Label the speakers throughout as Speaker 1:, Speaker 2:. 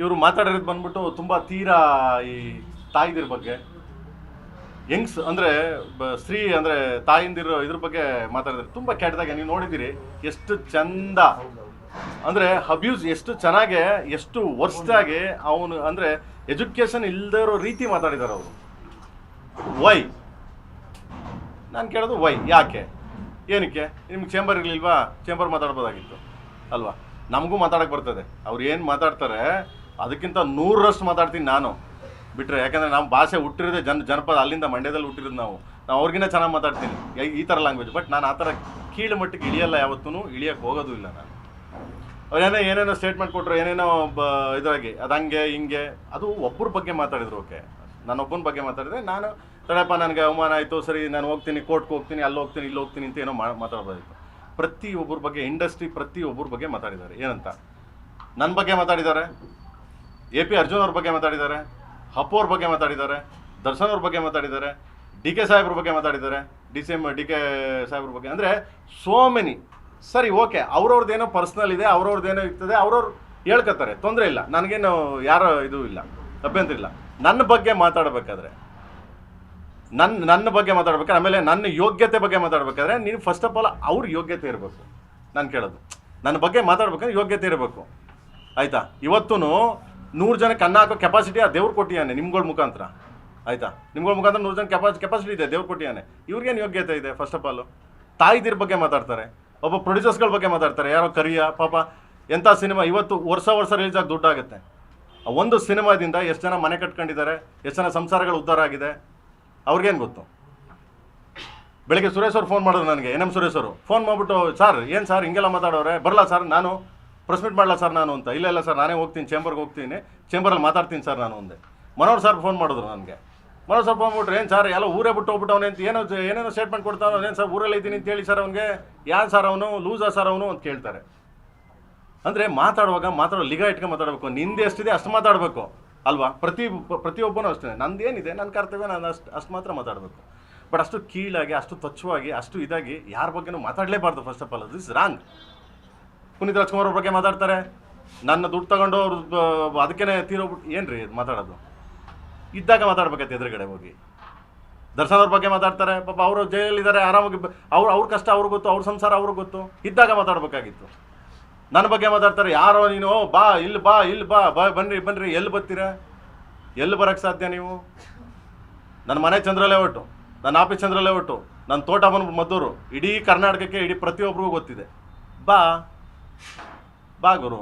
Speaker 1: ಇವರು ಮಾತಾಡಿರೋದು ಬಂದ್ಬಿಟ್ಟು ತುಂಬ ತೀರಾ ಈ ತಾಯಿದಿರ ಬಗ್ಗೆ. ಯಂಗ್ಸ್ ಅಂದರೆ ಸ್ತ್ರೀ ಅಂದರೆ ತಾಯಿಂದಿರೋ ಇದ್ರ ಬಗ್ಗೆ ಮಾತಾಡಿದ್ರೆ ತುಂಬ ಕೆಟ್ಟದಾಗೆ ನೀವು ನೋಡಿದ್ದೀರಿ ಎಷ್ಟು ಚಂದ. ಅಂದರೆ ಅಬ್ಯೂಸ್ ಎಷ್ಟು ಚೆನ್ನಾಗೆ, ಎಷ್ಟು ವರ್ಷದಾಗೆ ಅವನು ಅಂದರೆ ಎಜುಕೇಷನ್ ಇಲ್ಲದೇ ರೀತಿ ಮಾತಾಡಿದ್ದಾರೆ ಅವರು. ವೈ ನಾನು ಕೇಳೋದು ವೈ ಯಾಕೆ? ಏನಕ್ಕೆ? ನಿಮ್ಗೆ ಚೇಂಬರ್ ಇರಲಿಲ್ವಾ? ಚೇಂಬರ್ ಮಾತಾಡ್ಬೋದಾಗಿತ್ತು. ಅಲ್ವಾ? ನಮಗೂ ಮಾತಾಡಕ್ಕೆ ಬರ್ತದೆ. ಅವ್ರು ಏನು ಮಾತಾಡ್ತಾರೆ? ಅದಕ್ಕಿಂತ ನೂರರಷ್ಟು ಮಾತಾಡ್ತೀನಿ ನಾನು. ಬಿಟ್ಟರೆ ಯಾಕಂದರೆ ನಮ್ಮ ಭಾಷೆ ಹುಟ್ಟಿರೋದೇ ಜನ ಜನಪದ ಅಲ್ಲಿಂದ ಮಂಡ್ಯದಲ್ಲಿ ಹುಟ್ಟಿರೋದು ನಾವು. ನಾವು ಅವ್ರಿಗಿಂತ ಚೆನ್ನಾಗಿ ಮಾತಾಡ್ತೀನಿ. ಈ- ಥರ ಲ್ಯಾಂಗ್ವೇಜ್ ಬಟ್ ನಾನು ಆ ಥರ ಕೀಳು ಮಟ್ಟಕ್ಕೆ ಇಳಿಯಲ್ಲ ಯಾವತ್ತೂ ಇಳಿಯೋಕ್ಕೆ ಹೋಗೋದು ಇಲ್ಲ ನಾನು. ಅವ್ರೇನೋ ಏನೇನೋ ಸ್ಟೇಟ್ಮೆಂಟ್ ಕೊಟ್ಟರು ಏನೇನೋ ಬ ಇದ್ರಾಗಿ, ಅದು ಹಂಗೆ, ಹಿಂಗೆ, ಅದು ಒಬ್ಬರ ಬಗ್ಗೆ ಮಾತಾಡಿದ್ರು ಓಕೆ ನಾನೊಬ್ಬನ ಬಗ್ಗೆ ಮಾತಾಡಿದ್ರೆ ನಾನು, ತಡಪ್ಪ ನನಗೆ ಅವಮಾನ ಆಯಿತು, ಸರಿ, ನಾನು ಹೋಗ್ತೀನಿ ಕೋರ್ಟ್ಗೆ ಹೋಗ್ತೀನಿ, ಅಲ್ಲಿ ಹೋಗ್ತೀನಿ, ಇಲ್ಲಿ ಹೋಗ್ತೀನಿ ಅಂತ ಏನೋ ಮಾ ಮಾತಾಡ್ಬೋದಾಯಿತು ಪ್ರತಿ ಒಬ್ಬರ ಬಗ್ಗೆ ಇಂಡಸ್ಟ್ರಿ ಪ್ರತಿ ಒಬ್ಬರ ಬಗ್ಗೆ ಮಾತಾಡಿದ್ದಾರೆ. ಏನಂತ? ನನ್ನ ಬಗ್ಗೆ ಮಾತಾಡಿದ್ದಾರೆ? ಎ ಪಿ ಅರ್ಜುನ್ ಅವ್ರ ಬಗ್ಗೆ ಮಾತಾಡಿದ್ದಾರೆ ಅಪ್ಪು ಅವ್ರ ಬಗ್ಗೆ ಮಾತಾಡಿದ್ದಾರೆ ದರ್ಶನ್ ಅವ್ರ ಬಗ್ಗೆ ಮಾತಾಡಿದ್ದಾರೆ ಡಿ ಕೆ ಸಾಹೇಬ್ರ ಬಗ್ಗೆ ಮಾತಾಡಿದ್ದಾರೆ D C M D K ಸಾಹೇಬ್ರ ಬಗ್ಗೆ. ಅಂದರೆ ಸೋ ಮೆನಿ ಸರಿ ಓಕೆ ಅವ್ರವ್ರದ್ದೇನೋ ಪರ್ಸ್ನಲ್ ಇದೆ ಅವ್ರವ್ರದ್ದೇನೋ ಇರ್ತದೆ, ಅವ್ರವ್ರು ಹೇಳ್ಕೊತಾರೆ. ತೊಂದರೆ ಇಲ್ಲ. ನನಗೇನು ಯಾರೋ ಇದು ಇಲ್ಲ, ಅಭ್ಯಂತರ ಇಲ್ಲ. ನನ್ನ ಬಗ್ಗೆ ಮಾತಾಡಬೇಕಾದ್ರೆ ನನ್ನ ನನ್ನ ಬಗ್ಗೆ ಮಾತಾಡ್ಬೇಕಾದ್ರೆ, ಆಮೇಲೆ ನನ್ನ ಯೋಗ್ಯತೆ ಬಗ್ಗೆ ಮಾತಾಡ್ಬೇಕಾದ್ರೆ, ನೀನು ಫಸ್ಟ್ ಆಫ್ ಆಲ್ ಅವ್ರ ಯೋಗ್ಯತೆ ಇರಬೇಕು. ನಾನು ಕೇಳೋದು. ನನ್ನ ಬಗ್ಗೆ ಮಾತಾಡ್ಬೇಕಾದ್ರೆ ಯೋಗ್ಯತೆ ಇರಬೇಕು. ಆಯಿತಾ? ಇವತ್ತೂ ನೂರು ಜನಕ್ಕೆ ಅನ್ನ ಹಾಕೋ ಕೆಪಾಸಿಟಿ ಆ ದೇವ್ರು ಕೊಟ್ಟಿಯಾನೆ ನಿಮ್ಗಳ ಮುಖಾಂತರ. ಆಯಿತಾ? ನಿಮ್ಗಳ ಮುಖಾಂತರ ನೂರು ಜನ ಕೆಪಾಸಿ ಕೆಪಾಸಿಟಿ ಇದೆ, ದೇವ್ರು ಕೊಟ್ಟಿಯಾನೆ. ಇವ್ರಿಗೇನು ಯೋಗ್ಯತೆ ಇದೆ ಫಸ್ಟ್ ಆಫ್ ಆಲ್ ತಾಯಿದಿರ ಬಗ್ಗೆ ಮಾತಾಡ್ತಾರೆ. ಒಬ್ಬ ಪ್ರೊಡ್ಯೂಸರ್ಸ್ಗಳ ಬಗ್ಗೆ ಮಾತಾಡ್ತಾರೆ. ಯಾರೋ ಕರಿಯ, ಪಾಪ ಎಂಥ ಸಿನಿಮಾ, ಇವತ್ತು ವರ್ಷ ವರ್ಷ ರಿಲೀಸ್ ಆಗಿ ದುಡ್ಡಾಗುತ್ತೆ. ಆ ಒಂದು ಸಿನಿಮಾದಿಂದ ಎಷ್ಟು ಜನ ಮನೆ ಕಟ್ಕೊಂಡಿದ್ದಾರೆ, ಎಷ್ಟು ಜನ ಸಂಸಾರಗಳು ಉದ್ಧಾರ ಆಗಿದೆ, ಅವ್ರಿಗೇನು ಗೊತ್ತು? ಬೆಳಿಗ್ಗೆ ಸುರೇಶ್ ಅವ್ರು ಫೋನ್ ಮಾಡಿದ್ರು ನನಗೆ, ಎನ್ ಎಂ ಸುರೇಶ್ ಅವರು. ಫೋನ್ ಮಾಡಿಬಿಟ್ಟು, ಸರ್, ಏನು ಸರ್ ಹಿಂಗೆಲ್ಲ ಮಾತಾಡೋರೆ? ಬರಲ್ಲ ಸರ್? ನಾನು ಪ್ರೆಸ್ ಮೀಟ್ ಮಾಡಲ್ಲ ಸರ್ ನಾನು ಅಂತ. ಇಲ್ಲ ಇಲ್ಲ ಸರ್, ನಾನೇ ಹೋಗ್ತೀನಿ ಚೇಂಬರ್ಗೆ ಹೋಗ್ತೀನಿ. ಚೇಂಬರಲ್ಲಿ ಮಾತಾಡ್ತೀನಿ ಸರ್ ನಾನು ಅಂದೆ ಮನೋಹರ್ ಸರ್ ಫೋನ್ ಮಾಡಿದ್ರು ನನಗೆ. ಮನೋಹರ್ ಸರ್ ಫೋನ್ ಬಿಟ್ರೆ ಏನು ಸರ್, ಎಲ್ಲ ಊರೇ ಬಿಟ್ಟು ಹೋಗ್ಬಿಟ್ಟವನೆ ಅಂತ ಏನೋ ಏನೇನೋ ಸ್ಟೇಟ್ಮೆಂಟ್ ಕೊಡ್ತಾನೆ ಏನು ಸರ್, ಊರಲ್ಲಿ ಇದ್ದೀನಿ ಅಂತ ಹೇಳಿ ಸರ್ ಅವನಿಗೆ? ಯಾರು ಸರ್ ಅವನು? ಲೂಸಾ ಸರ್ ಅವನು ಅಂತ ಕೇಳ್ತಾರೆ. ಅಂದರೆ ಮಾತಾಡುವಾಗ ಮಾತಾಡೋ ಲಿಗ ಇಟ್ಕೊಂಡು ಮಾತಾಡಬೇಕು. ನಿಂದೆ ಎಷ್ಟಿದೆ ಅಷ್ಟು ಮಾತಾಡಬೇಕು. ಅಲ್ವಾ? ಪ್ರತಿ, ಪ್ರತಿಯೊಬ್ಬನೂ ಅಷ್ಟೇ. ನಂದೇನಿದೆ ನನ್ನ ಕರ್ತವ್ಯ, ನಾನು ಅಷ್ಟು ಅಷ್ಟು ಮಾತ್ರ ಮಾತಾಡಬೇಕು. ಬಟ್ ಅಷ್ಟು ಕೀಳಾಗಿ, ಅಷ್ಟು ತ್ವಚ್ಛವಾಗಿ ಅಷ್ಟು ಇದಾಗಿ ಯಾರ ಬಗ್ಗೆನೂ ಮಾತಾಡಲೇಬಾರ್ದು first of all this wrong Puneeth Rajkumar ಅವ್ರ ಬಗ್ಗೆ ಮಾತಾಡ್ತಾರೆ. ನನ್ನ ದುಡ್ಡು ತಗೊಂಡು ಅವ್ರು ಅದಕ್ಕೇ ತೀರೋಗ್ಬಿಟ್ಟು ಏನು ರೀ ಮಾತಾಡೋದು? ಇದ್ದಾಗ ಮಾತಾಡ್ಬೇಕಾಯ್ತು ಎದುರುಗಡೆ ಹೋಗಿ. ದರ್ಶನ್ ಅವ್ರ ಬಗ್ಗೆ ಮಾತಾಡ್ತಾರೆ. ಪಾಪ ಅವರು ಜೈಲಲ್ಲಿದ್ದಾರೆ, ಆರಾಮಾಗಿ ಅವ್ರ ಅವ್ರ ಕಷ್ಟ ಅವ್ರಿಗೆ ಗೊತ್ತು, ಅವ್ರ ಸಂಸಾರ ಅವ್ರಿಗೆ ಗೊತ್ತು. ಇದ್ದಾಗ ಮಾತಾಡ್ಬೇಕಾಗಿತ್ತು. ನನ್ನ ಬಗ್ಗೆ ಮಾತಾಡ್ತಾರೆ, ಯಾರೋ ನೀನು ಬಾ, ಇಲ್ಲಿ ಬಾ ಇಲ್ಲಿ ಬಾ ಬಾ ಬನ್ರಿ ಬನ್ರಿ, ಎಲ್ಲಿ ಬರ್ತೀರಾ? ಎಲ್ಲಿ ಬರೋಕ್ಕೆ ಸಾಧ್ಯ ನೀವು? ನನ್ನ ಮನೆ ಚಂದ್ರಲೇ ಒಟ್ಟು, ನನ್ನ ಆಫೀಸ್ ಚಂದ್ರಲೇ ಒಟ್ಟು, ನನ್ನ ತೋಟ ಬಂದು ಮದ್ದೂರು, ಇಡೀ ಕರ್ನಾಟಕಕ್ಕೆ, ಇಡೀ ಪ್ರತಿಯೊಬ್ಬರಿಗೂ ಗೊತ್ತಿದೆ. ಬಾ ಬಾ ಗುರು.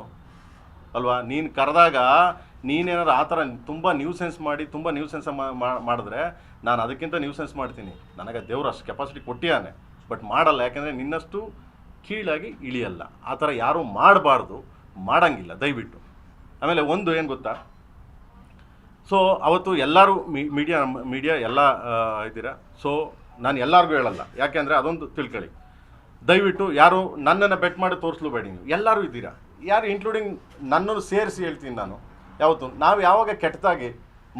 Speaker 1: ಅಲ್ವಾ? ನೀನು ಕರೆದಾಗ ನೀನೇನಾದ್ರು ಆ ಥರ ತುಂಬ ನ್ಯೂಸೆನ್ಸ್ ಮಾಡಿ, ತುಂಬ ನ್ಯೂಸೆನ್ಸ್ ಮಾಡಿದ್ರೆ ನಾನು ಅದಕ್ಕಿಂತ ನ್ಯೂಸೆನ್ಸ್ ಮಾಡ್ತೀನಿ. ನನಗೆ ದೇವ್ರು ಅಷ್ಟು ಕೆಪಾಸಿಟಿ ಕೊಟ್ಟಿಯಾನೆ. ಬಟ್ ಮಾಡಲ್ಲ, ಯಾಕೆಂದರೆ ನಿನ್ನಷ್ಟು ಕೀಳಾಗಿ ಇಳಿಯಲ್ಲ. ಆ ಥರ ಯಾರೂ ಮಾಡಬಾರ್ದು, ಮಾಡಂಗಿಲ್ಲ, ದಯವಿಟ್ಟು. ಆಮೇಲೆ ಒಂದು ಏನು ಗೊತ್ತಾ? ಸೊ ಅವತ್ತು ಎಲ್ಲರೂ ಮೀಡಿಯಾ ಮೀಡಿಯಾ ಎಲ್ಲ ಇದ್ದೀರಾ? ಸೊ ನಾನು ಎಲ್ಲರಿಗೂ ಹೇಳಲ್ಲ. ಯಾಕೆಂದರೆ ಅದೊಂದು ತಿಳ್ಕೊಳ್ಳಿ ದಯವಿಟ್ಟು ಯಾರು ನನ್ನನ್ನು ಬೆಟ್ ಮಾಡಿ ತೋರಿಸ್ಲೂಬೇಡಿ ನೀವು. ಎಲ್ಲರೂ ಇದ್ದೀರಾ? ಯಾರು ಇನ್ಕ್ಲೂಡಿಂಗ್ ನನ್ನನ್ನು ಸೇರಿಸಿ ಹೇಳ್ತೀನಿ ನಾನು. ಯಾವತ್ತು? ನಾವು ಯಾವಾಗ ಕೆಟ್ಟದಾಗಿ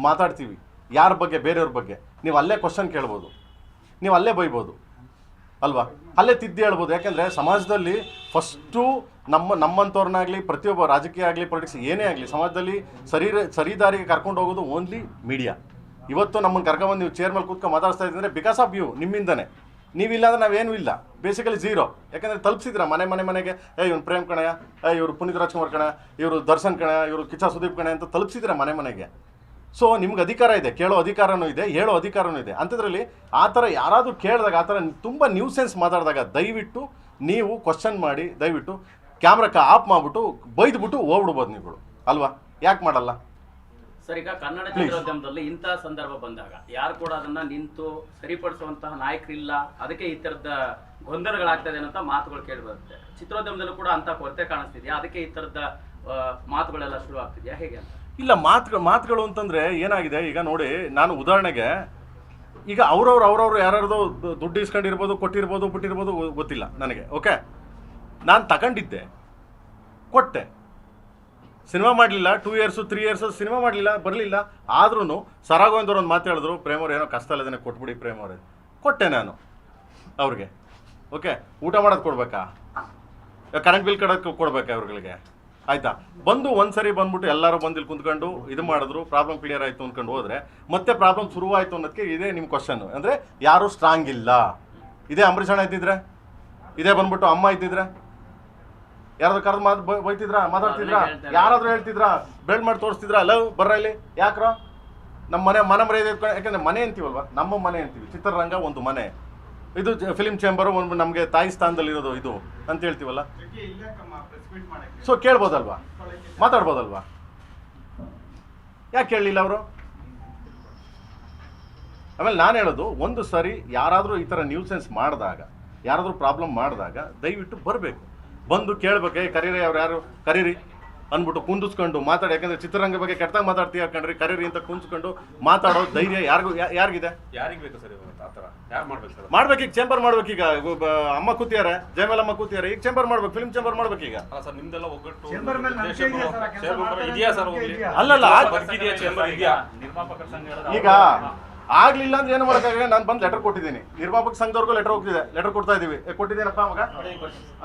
Speaker 1: ಮಾತಾಡ್ತೀವಿ? ಯಾರ ಬಗ್ಗೆ? ಬೇರೆಯವ್ರ ಬಗ್ಗೆ? ನೀವು ಅಲ್ಲೇ ಕ್ವಶನ್ ಕೇಳ್ಬೋದು. ನೀವು ಅಲ್ಲೇ ಬೈಬೋದು. ಅಲ್ವಾ? ಅಲ್ಲೇ ತಿದ್ದಿ ಹೇಳ್ಬೋದು. ಯಾಕೆಂದರೆ ಸಮಾಜದಲ್ಲಿ ಫಸ್ಟು ನಮ್ಮ, ನಮ್ಮಂಥವ್ರನ್ನಾಗಲಿ, ಪ್ರತಿಯೊಬ್ಬ ರಾಜಕೀಯ ಆಗಲಿ ಪೊಲಿಟಿಕ್ಸ್ ಏನೇ ಆಗಲಿ, ಸಮಾಜದಲ್ಲಿ ಸರಿ ಸರಿದಾರಿಗೆ ಕರ್ಕೊಂಡು ಹೋಗೋದು ಓನ್ಲಿ ಮೀಡಿಯಾ ಇವತ್ತು ನಮ್ಮನ್ನು ಕರ್ಕೊಂಡ್ಬಂದು ನೀವು ಚೇರ್ ಮೇಲೆ ಕೂತ್ಕೊಂಡು ಮಾತಾಡ್ತಾ ಇದ್ದೀನಿ ಬಿಕಾಸ್ ಆಫ್ ಯು ನಿಮ್ಮಿಂದನೇ. ನೀವಿಲ್ಲ ಅಂದ್ರೆ ನಾವೇನೂ ಇಲ್ಲ. ಬೇಸಿಕಲಿ ಝೀರೋ ಯಾಕಂದರೆ ತಲುಪಿಸಿದ್ರ ಮನೆ ಮನೆ, ಮನೆಗೆ, ಏ ಇವ್ರು ಪ್ರೇಮ್ ಕಣಯ ಏ, ಇವರು ಪುನೀತ್ ರಾಜ್ಕುಮಾರ್ ಕಣ ಇವರು ದರ್ಶನ್ ಕಣ ಇವರು ಕಿಚ್ಚ ಸುದೀಪ್ ಕಣೆ ಅಂತ ತಲುಪಿಸಿದ್ರ ಮನೆ, ಮನೆಗೆ? ಸೊ ನಿಮ್ಗೆ ಅಧಿಕಾರ ಇದೆ, ಕೇಳೋ ಅಧಿಕಾರನೂ ಇದೆ, ಹೇಳೋ ಅಧಿಕಾರನೂ ಇದೆ. ಅಂಥದ್ರಲ್ಲಿ ಆ ಥರ ಯಾರಾದರೂ ಕೇಳಿದಾಗ, ಆ ಥರ ತುಂಬ ನ್ಯೂಸೆನ್ಸ್ ಮಾತಾಡಿದಾಗ ದಯವಿಟ್ಟು ನೀವು ಕ್ವಶನ್ ಮಾಡಿ, ದಯವಿಟ್ಟು ಕ್ಯಾಮ್ರಕ್ಕೆ ಆಫ್ ಮಾಡಿಬಿಟ್ಟು, ಬೈದ್ಬಿಟ್ಟು ಹೋಗ್ಬಿಡ್ಬೋದು ನೀವುಗಳು. ಅಲ್ವಾ? ಯಾಕೆ ಮಾಡಲ್ಲ?
Speaker 2: ಸರ್ ಈಗ ಕನ್ನಡ ಚಿತ್ರೋದ್ಯಮದಲ್ಲಿ ಇಂತಹ ಸಂದರ್ಭ ಬಂದಾಗ ಯಾರು ಕೂಡ ಅದನ್ನ ನಿಂತು ಸರಿಪಡಿಸುವಂತಹ ನಾಯಕರಿಲ್ಲ ಅದಕ್ಕೆ ಈ ತರದ ಗೊಂದಲಗಳಾಗ್ತದೆ ಅಂತ ಮಾತುಗಳು ಕೇಳಿ ಬರುತ್ತೆ ಚಿತ್ರೋದ್ಯಮದಲ್ಲೂ ಕೂಡ ಅಂತ ಕೊರತೆ ಕಾಣಿಸ್ತಿದ್ಯಾ? ಅದಕ್ಕೆ ಈ ತರದ ಮಾತುಗಳೆಲ್ಲ ಶುರು ಆಗ್ತಿದ್ಯಾ? ಹೇಗೆ ಅಂತ?
Speaker 1: ಇಲ್ಲ ಮಾತುಗಳು ಮಾತುಗಳು ಅಂತಂದ್ರೆ ಏನಾಗಿದೆ? ಈಗ ನೋಡಿ ನಾನು ಉದಾಹರಣೆಗೆ ಈಗ ಅವ್ರವ್ರು ಅವ್ರವ್ರು ಯಾರ್ಯಾರ್ದೋ ದುಡ್ಡು ಇಸ್ಕೊಂಡಿರ್ಬೋದು ಕೊಟ್ಟಿರ್ಬೋದು ಬಿಟ್ಟಿರ್ಬೋದು ಗೊತ್ತಿಲ್ಲ ನನಗೆ ಓಕೆ? ನಾನು ತಗೊಂಡಿದ್ದೆ ಕೊಟ್ಟೆ. ಸಿನಿಮಾ ಮಾಡಲಿಲ್ಲ two years three years cinema ಮಾಡಲಿಲ್ಲ, ಬರಲಿಲ್ಲ. ಆದ್ರೂ ಸರಾಗೋವಿಂದವ್ರು ಒಂದು ಮಾತು ಹೇಳಿದ್ರು, ಪ್ರೇಮವ್ರು ಏನೋ ಕಷ್ಟ ಇಲ್ಲದೇ ಕೊಟ್ಬಿಡಿ ಪ್ರೇಮವ್ರೆ. ಕೊಟ್ಟೆ ನಾನು ಅವ್ರಿಗೆ. ಓಕೆ ಊಟ ಮಾಡೋದು ಕೊಡ್ಬೇಕಾ? ಕರೆಂಟ್ ಬಿಲ್ ಕಡೋಕ್ಕೆ ಕೊಡ್ಬೇಕಾ ಅವ್ರುಗಳಿಗೆ ಆಯ್ತಾ? ಬಂದು ಒಂದ್ಸರಿ ಬಂದ್ಬಿಟ್ಟು ಎಲ್ಲರೂ ಬಂದು ಇಲ್ಲಿ ಕುಂತ್ಕೊಂಡು ಇದು ಮಾಡಿದ್ರು ಪ್ರಾಬ್ಲಮ್ ಕ್ಲಿಯರ್ ಆಯಿತು ಅಂದ್ಕೊಂಡು ಹೋದರೆ ಮತ್ತೆ ಪ್ರಾಬ್ಲಮ್ ಶುರುವಾಯಿತು ಅನ್ನೋದಕ್ಕೆ ಇದೇ ನಿಮ್ಮ ಕ್ವಶನ್ ಅಂದರೆ ಯಾರು ಸ್ಟ್ರಾಂಗ್ ಇಲ್ಲ. ಇದೇ ಅಂಬರೀಷ್ ಇದ್ದಿದ್ರೆ? ಇದೇ ಬಂದ್ಬಿಟ್ಟು ಅಮ್ಮ ಇದ್ದಿದ್ರೆ? ಯಾರಾದ್ರೂ ಕರೆದು ಮಾತು ಬೈತಿದ್ರ? ಮಾತಾಡ್ತಿದ್ರ? ಯಾರಾದ್ರೂ ಹೇಳ್ತಿದ್ರ? ಬೆಲ್ಟ್ ಮಾಡಿ ತೋರಿಸ್ತಿದ್ರ? ಲವ್ ಬರ್ರ ಇಲ್ಲಿ? ಯಾಕ್ರ? ನಮ್ಮ ಮನೆ ಮನೆ ಮರ್ಯಾದೆ ಇಟ್ಕೊಂಡು ಯಾಕಂದ್ರೆ ಮನೆ ಅಂತೀವಲ್ವಾ? ನಮ್ಮ ಮನೆ ಅಂತೀವಿ. ಚಿತ್ರರಂಗ ಒಂದು ಮನೆ. ಇದು ಫಿಲಿಂ ಚೇಂಬರು ಒಂದು ನಮಗೆ ತಾಯಿ ಸ್ಥಾನದಲ್ಲಿರೋದು ಇದು ಅಂತ ಹೇಳ್ತೀವಲ್ಲ? ಸೊ ಕೇಳ್ಬೋದಲ್ವಾ? ಮಾತಾಡ್ಬೋದಲ್ವಾ? ಯಾಕೆ ಕೇಳಲಿಲ್ಲ ಅವರು? ಆಮೇಲೆ ನಾನು ಹೇಳೋದು ಒಂದು ಸರಿ ಯಾರಾದರೂ ಈ ಥರ ನ್ಯೂಸೆನ್ಸ್ ಮಾಡಿದಾಗ ಯಾರಾದರೂ ಪ್ರಾಬ್ಲಮ್ ಮಾಡಿದಾಗ ದಯವಿಟ್ಟು ಬರಬೇಕು. ಬಂದು ಕೇಳ್ಬೇಕೆ ಕರೀರಿ ಅವ್ರು ಯಾರು? ಕರೀರಿ. ಅಂದ್ಬಿಟ್ಟು ಕುಂದಿಸ್ಕೊಂಡು ಮಾತಾಡಿ. ಯಾಕಂದ್ರೆ ಚಿತ್ರರಂಗ ಬಗ್ಗೆ ಕೆಟ್ಟದಾಗ ಮಾತಾಡ್ತೀಯ ಕಣ್ರಿ? ಕರೀರಿ ಅಂತ ಕುಂದಿಸ್ಕೊಂಡು ಮಾತಾಡೋ ಧೈರ್ಯ ಯಾರಿಗೂ ಯಾ- ಯಾರಿಗಿದೆ?
Speaker 3: ಯಾರಿಗೆ ಬೇಕು ಸರ್ ಆ ಥರ ಯಾರು ಮಾಡ್ಬೇಕು ಸರ್?
Speaker 1: ಮಾಡ್ಬೇಕೀಗ ಚೇಂಬರ್ ಮಾಡ್ಬೇಕು ಈಗ. ಅಮ್ಮ ಕೂತಿದ್ದಾರೆ ಅಮ್ಮ ಕೂತಿದ್ದಾರೆ ಈಗ ಚೇಂಬರ್ ಮಾಡ್ಬೇಕು ಫಿಲ್ಮ್ ಚೇಂಬರ್ ಮಾಡ್ಬೇಕೀಗ
Speaker 3: ಅಲ್ಲ ಸರ್ ನಿಮ್ದೆಲ್ಲ ಒಗ್ಗಟ್ಟು
Speaker 4: ಚೇಂಬರ್ ಮೇಲೆ ನಂಬಿಕೆ ಇದೆಯಾ ಸರ್?
Speaker 1: ಅಲ್ಲಲ್ಲ ಆಗ್-
Speaker 3: ಚೇಂಬರ್ ಇದೆಯಾ?
Speaker 5: ನಿರ್ಮಾಪಕರ ಸಂಘ
Speaker 1: ಈಗ ಆಗ್ಲಿಲ್ಲ ಅಂದ್ರೆ ಏನು ಮಾಡೋಕ್ಕಾಗ ನಾನು ಬಂದು ಲೆಟರ್ ಕೊಟ್ಟಿದ್ದೀನಿ. ನಿರ್ಮಾಪಕ ಸಂಘದವ್ರಿಗೂ ಲೆಟರ್ ಹೋಗ್ತಿದೆ. ಲೆಟರ್ ಕೊಡ್ತಾ ಇದೀವಿ ಕೊಟ್ಟಿದ್ದೀನಪ್ಪ ಮಗ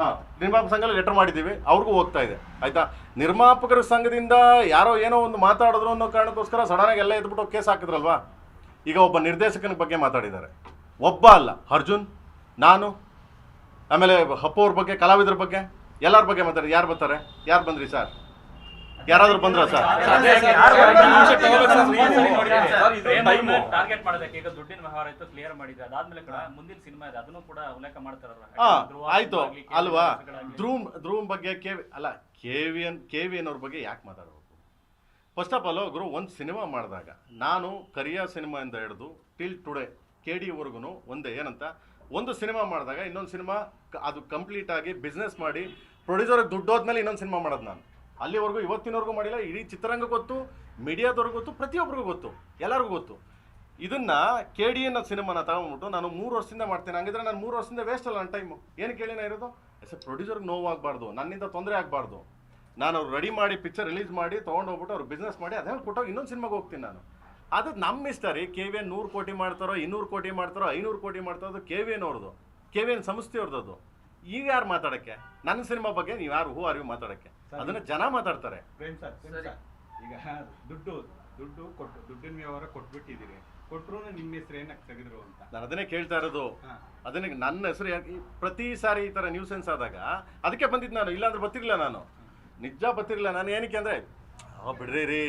Speaker 1: ಹಾಂ. ನಿರ್ಮಾಪಕ ಸಂಘ ಲೆಟರ್ ಮಾಡಿದ್ದೀವಿ. ಅವ್ರಿಗೂ ಹೋಗ್ತಾ ಇದೆ. ಆಯ್ತಾ? ನಿರ್ಮಾಪಕರ ಸಂಘದಿಂದ ಯಾರೋ ಏನೋ ಒಂದು ಮಾತಾಡಿದ್ರು ಅನ್ನೋ ಕಾರಣಕ್ಕೋಸ್ಕರ ಸಡನ್ ಆಗಿ ಎಲ್ಲ ಎದ್ಬಿಟ್ಟು ಕೇಸ್ ಹಾಕಿದ್ರಲ್ವಾ? ಈಗ ಒಬ್ಬ ನಿರ್ದೇಶಕನ ಬಗ್ಗೆ ಮಾತಾಡಿದ್ದಾರೆ. ಒಬ್ಬ ಅಲ್ಲ. ಅರ್ಜುನ್, ನಾನು, ಆಮೇಲೆ ಹಪ್ಪೋರ್ ಬಗ್ಗೆ, ಕಲಾವಿದರ ಬಗ್ಗೆ, ಎಲ್ಲರ ಬಗ್ಗೆ ಮಾತಾಡಿ ಯಾರು ಬರ್ತಾರೆ? ಯಾರು ಬಂದ್ರಿ ಸರ್? ಯಾರಾದ್ರೂ ಬಂದ್ರ ಸರ್?
Speaker 3: ಸರ್,
Speaker 4: ಯಾರು ಬಂದ್ರು?
Speaker 3: ನಿಮಿಷ ತಗೋಬೇಕು ಸರ್ ನೀವು. ಸರ್, ಇದು ಟೈಮು.
Speaker 5: ಟಾರ್ಗೆಟ್ ಮಾಡೋದಕ್ಕೆ ಈಗ ದುಡ್ಡಿನ ವ್ಯವಹಾರ ಇತ್ತು ಕ್ಲಿಯರ್ ಮಾಡಿದೆ ಅದಾದ್ಮೇಲೆ ಕೂಡ ಮುಂದಿನ ಸಿನಿಮಾ ಇದೆ. ಅದನ್ನು ಕೂಡ ಉಲ್ಲೇಖ ಮಾಡ್ತಾರಲ್ಲ
Speaker 1: ಆಯ್ತು. ಅಲ್ವಾ?
Speaker 5: ಧ್ರೂಮ್
Speaker 1: ಧ್ರುವ್ ಬಗ್ಗೆ ಕೆ ಅಲ್ಲ K V N K V N ಅವ್ರ ಬಗ್ಗೆ ಯಾಕೆ ಮಾತಾಡಬೇಕು ಫಸ್ಟ್ ಆಫ್ ಆಲ್ ಗುರು ಒಂದು ಸಿನಿಮಾ ಮಾಡಿದಾಗ ನಾನು ಕರಿಯಾ ಸಿನಿಮಾ ಇಂದ ಹಿಡಿದು ಟಿಲ್ ಟುಡೇ ಕೆ ಡಿವರೆಗೂ ಒಂದೇ ಏನಂತ? ಒಂದು ಸಿನಿಮಾ ಮಾಡಿದಾಗ ಇನ್ನೊಂದು ಸಿನಿಮಾ ಅದು ಕಂಪ್ಲೀಟ್ ಆಗಿ ಬಿಸ್ನೆಸ್ ಮಾಡಿ ಪ್ರೊಡ್ಯೂಸರ್ಗೆ ದುಡ್ಡು ಹೋದ್ಮೇಲೆ ಇನ್ನೊಂದು ಸಿನಿಮಾ ಮಾಡೋದು ನಾನು. ಅಲ್ಲಿವರೆಗೂ ಇವತ್ತಿನವರೆಗೂ ಮಾಡಿಲ್ಲ, ಇಡೀ ಚಿತ್ರರಂಗ ಗೊತ್ತು, ಮೀಡಿಯಾದವ್ರಿಗೂ ಗೊತ್ತು, ಪ್ರತಿಯೊಬ್ಬರಿಗೂ ಗೊತ್ತು, ಎಲ್ಲರಿಗೂ ಗೊತ್ತು. ಇದನ್ನ ಕೆ ಡಿ ಎನ್ನ ಸಿನಿಮಾನ ತಗೊಂಡ್ಬಿಟ್ಟು ನಾನು ಮೂರು ವರ್ಷದಿಂದ ಮಾಡ್ತೇನೆ. ಹಂಗಿದ್ರೆ ನಾನು ಮೂರು ವರ್ಷದಿಂದ ವೇಸ್ಟ್ ಅಲ್ಲ ನನ್ನ ಟೈಮು ಏನು ಕೇಳಿನ ಇರೋದು? ಎಸ್ ಎ ಪ್ರೊಡ್ಯೂಸರ್ಗೆ ನೋವಾಗಬಾರ್ದು, ನನ್ನಿಂದ ತೊಂದರೆ ಆಗಬಾರ್ದು. ನಾನು ಅವ್ರು ರೆಡಿ ಮಾಡಿ ಪಿಕ್ಚರ್ ರಿಲೀಸ್ ಮಾಡಿ ತೊಗೊಂಡೋಗ್ಬಿಟ್ಟು ಅವ್ರು ಬಿಸ್ನೆಸ್ ಮಾಡಿ ಅದೇ ಕೊಟ್ಟೋಗಿ ಇನ್ನೊಂದು ಸಿನಿಮಾಗೆ ಹೋಗ್ತೀನಿ ನಾನು. ಅದು ನಮ್ಮ ಇಷ್ಟ ರೀ. ಕೆ ವಿ ಎನ್ ನೂರು ಕೋಟಿ ಮಾಡ್ತಾರೋ, ಇನ್ನೂರು ಕೋಟಿ ಮಾಡ್ತಾರೋ, ಐನೂರು ಕೋಟಿ ಮಾಡ್ತಾರೋ ಕೆ ವಿ ಎನ್ ಅವ್ರದ್ದು. ಕೆ ವಿ ಎನ್ ಸಂಸ್ಥೆಯವ್ರದ್ದು ಈಗ ಯಾರು ಮಾತಾಡೋಕ್ಕೆ? ನನ್ನ ಸಿನಿಮಾ ಬಗ್ಗೆ ನೀವು ಯಾರು ಹೂ ಅರಿವು ಮಾತಾಡೋಕ್ಕೆ? ಅದನ್ನು ಜನ ಮಾತಾಡ್ತಾರೆ.
Speaker 4: Prem sir Prem
Speaker 2: sir.
Speaker 4: ಈಗ ದುಡ್ಡು ದುಡ್ಡು ಕೊಟ್ಟು ದುಡ್ಡಿನ ವ್ಯವಹಾರ ಕೊಟ್ಬಿಟ್ಟಿದ್ದೀರಿ. ಕೊಟ್ರು ನಿಮ್ಮ ಹೆಸರು ಏನಕ್ಕೆ ತೆಗೆದ್ರು ಅಂತ?
Speaker 1: ನಾನು ಅದನ್ನೇ ಕೇಳ್ತಾ ಇರೋದು. ಅದನ್ನ ನನ್ನ ಹೆಸರು ಯಾಕೆ ಈ ಪ್ರತಿ ಸಾರಿ ಈ ಥರ ನ್ಯೂಸೆನ್ಸ್ ಆದಾಗ ಅದಕ್ಕೆ ಬಂದಿದ್ದು ನಾನು ಇಲ್ಲಾಂದ್ರೆ ಬರ್ತಿರ್ಲಿಲ್ಲ ನಾನು. ನಿಜ ಬರ್ತಿರ್ಲಿಲ್ಲ. ನಾನು ಏನಕ್ಕೆ ಅಂದ್ರೆ ಬಿಡ್ರಿ ರೀ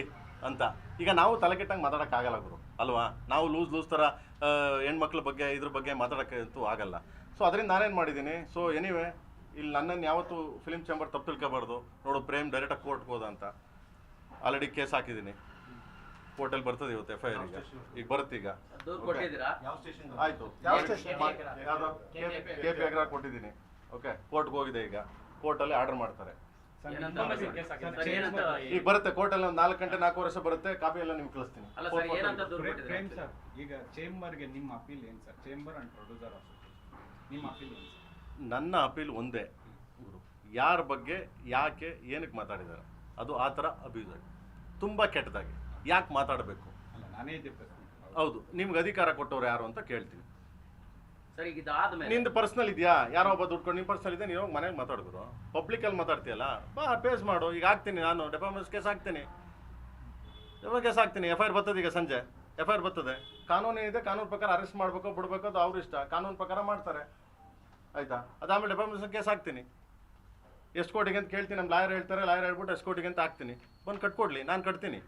Speaker 1: ಅಂತ. ಈಗ ನಾವು ತಲೆ ಕೆಟ್ಟಂಗೆ ಮಾತಾಡೋಕ್ಕಾಗಲ್ಲ ಗುರು. ಅಲ್ವಾ? ನಾವು ಲೂಸ್ ಲೂಸ್ ಥರ ಹೆಣ್ಮಕ್ಳ ಬಗ್ಗೆ ಇದ್ರ ಬಗ್ಗೆ ಮಾತಾಡೋಕ್ಕಂತೂ ಆಗಲ್ಲ. ಸೊ ಅದರಿಂದ ನಾನೇನು ಮಾಡಿದ್ದೀನಿ? ಸೊ ಎನಿವೆ ಇಲ್ಲಿ ನನ್ನನ್ನು ಯಾವತ್ತು ಫಿಲಿಮ್ ಚೇಂಬರ್ ತಪ್ಪು ತಿಳ್ಕೋಬಾರ್ದು. ನೋಡು ಪ್ರೇಮ್ ಡೈರೆಕ್ಟಾಗಿ ಕೋರ್ಟ್ಗೆ ಹೋದ ಅಂತ. ಆಲ್ರೆಡಿ ಕೇಸ್ ಹಾಕಿದ್ದೀನಿ. ಕೋರ್ಟಲ್ಲಿ ಬರ್ತದೆ ಇವತ್ತು ಎಫ್ ಐ ಆರ್ ಈಗ. ಈಗ ಬರುತ್ತೆ ಈಗ.
Speaker 2: ದೂರು
Speaker 1: ಆಯ್ತು.
Speaker 2: ಯಾವ ಸ್ಟೇಷನ್?
Speaker 1: ಯಾವ್ದು ಕೆ ಪಿ ಅಗ್ರ ಕೊಟ್ಟಿದ್ದೀನಿ. ಓಕೆ ಕೋರ್ಟ್ಗೆ ಹೋಗಿದೆ ಈಗ. ಕೋರ್ಟಲ್ಲಿ ಆರ್ಡರ್ ಮಾಡ್ತಾರೆ. ಈಗ ಬರುತ್ತೆ. ಕೋರ್ಟಲ್ಲಿ ಒಂದು ನಾಲ್ಕು ಗಂಟೆ ನಾಲ್ಕು ವರ್ಷ ಬರುತ್ತೆ. ಕಾಪಿ ಎಲ್ಲ ನಿಮ್ಗೆ ಕಳಿಸ್ತೀನಿ.
Speaker 2: ಅಲ್ಲ ಸರ್ ಏನಂತ ದೂರು
Speaker 4: ಪ್ರೇಮ್ ಪ್ರೇಮ್ ಸರ್ ಈಗ ಚೇಂಬರ್ಗೆ ನಿಮ್ಮ ಅಪೀಲ್ ಏನು sir? Chamber and producer association ನಿಮ್ಮ ಅಪೀಲ್ ಏನು
Speaker 1: ನನ್ನ ಅಪೀಲ್ ಒಂದೇ. ಗುರು ಯಾರ ಬಗ್ಗೆ ಯಾಕೆ ಏನಕ್ಕೆ ಮಾತಾಡಿದ್ದಾರೆ? ಅದು ಆ ಥರ ಅಬ್ಯೂಸ್ ಆಗಿ ತುಂಬ ಕೆಟ್ಟದಾಗಿ. ಯಾಕೆ ಮಾತಾಡಬೇಕು?
Speaker 4: ಅಲ್ಲ ನಾನೇ ಇದ್ದೆ
Speaker 1: ಹೌದು. ನಿಮ್ಗೆ ಅಧಿಕಾರ ಕೊಟ್ಟವ್ರು ಯಾರು ಅಂತ ಕೇಳ್ತೀನಿ.
Speaker 2: ಸರಿ ಈಗ ಇದಾದ್ಮೇಲೆ
Speaker 1: ನಿಂದು ಪರ್ಸ್ನಲ್ ಇದೆಯಾ? ಯಾರೋ ಒಬ್ಬ ದುಡ್ಕೊಂಡು ನಿಮ್ಮ ಪರ್ಸ್ನಲ್ ಇದೆ ನೀವು ಹೋಗಿ ಮನೆಗೆ ಮಾತಾಡಿದ್ರು ಪಬ್ಲಿಕಲ್ಲಿ ಮಾತಾಡ್ತೀಯಲ್ಲ? ಬಾ ಪೇಸ್ ಮಾಡು. ಈಗ ಹಾಕ್ತೀನಿ ನಾನು. ಡೆಪಾಮೆಂಟ್ಸ್ ಕೇಸ್ ಹಾಕ್ತೀನಿ. ಇವಾಗ ಕೇಸ್ ಹಾಕ್ತೀನಿ. ಎಫ್ ಐ ಆರ್ ಬರ್ತದೆ ಈಗ ಸಂಜೆ. ಎಫ್ ಐ ಆರ್ ಬರ್ತದೆ. ಕಾನೂನು ಏನಿದೆ ಕಾನೂನು ಪ್ರಕಾರ ಅರೆಸ್ಟ್ ಮಾಡಬೇಕು ಬಿಡಬೇಕು ಅದು ಅವ್ರ ಇಷ್ಟ. ಕಾನೂನು ಪ್ರಕಾರ ಮಾಡ್ತಾರೆ. ಆಯ್ತಾ? ಅದಾದ್ಮೇಲೆ ಡೆಪಾರ್ಟ್ಮೆಂಟ್ ಕೇಸ್ ಹಾಕ್ತೀನಿ. ಎಷ್ಟು ಕೋಟಿಗೆ ಅಂತ ಕೇಳ್ತೀನಿ ನಮ್ಮ ಲಾಯರ್ ಹೇಳ್ತಾರೆ ಲಾಯರ್ ಹೇಳ್ಬಿಟ್ಟು ಎಷ್ಟು ಕೋಟಿಗೆ ಅಂತ ಹಾಕ್ತೀನಿ. ಬಂದು ಕಟ್ಕೊಡ್ಲಿ ನಾನು ಕಟ್ತೀನಿ.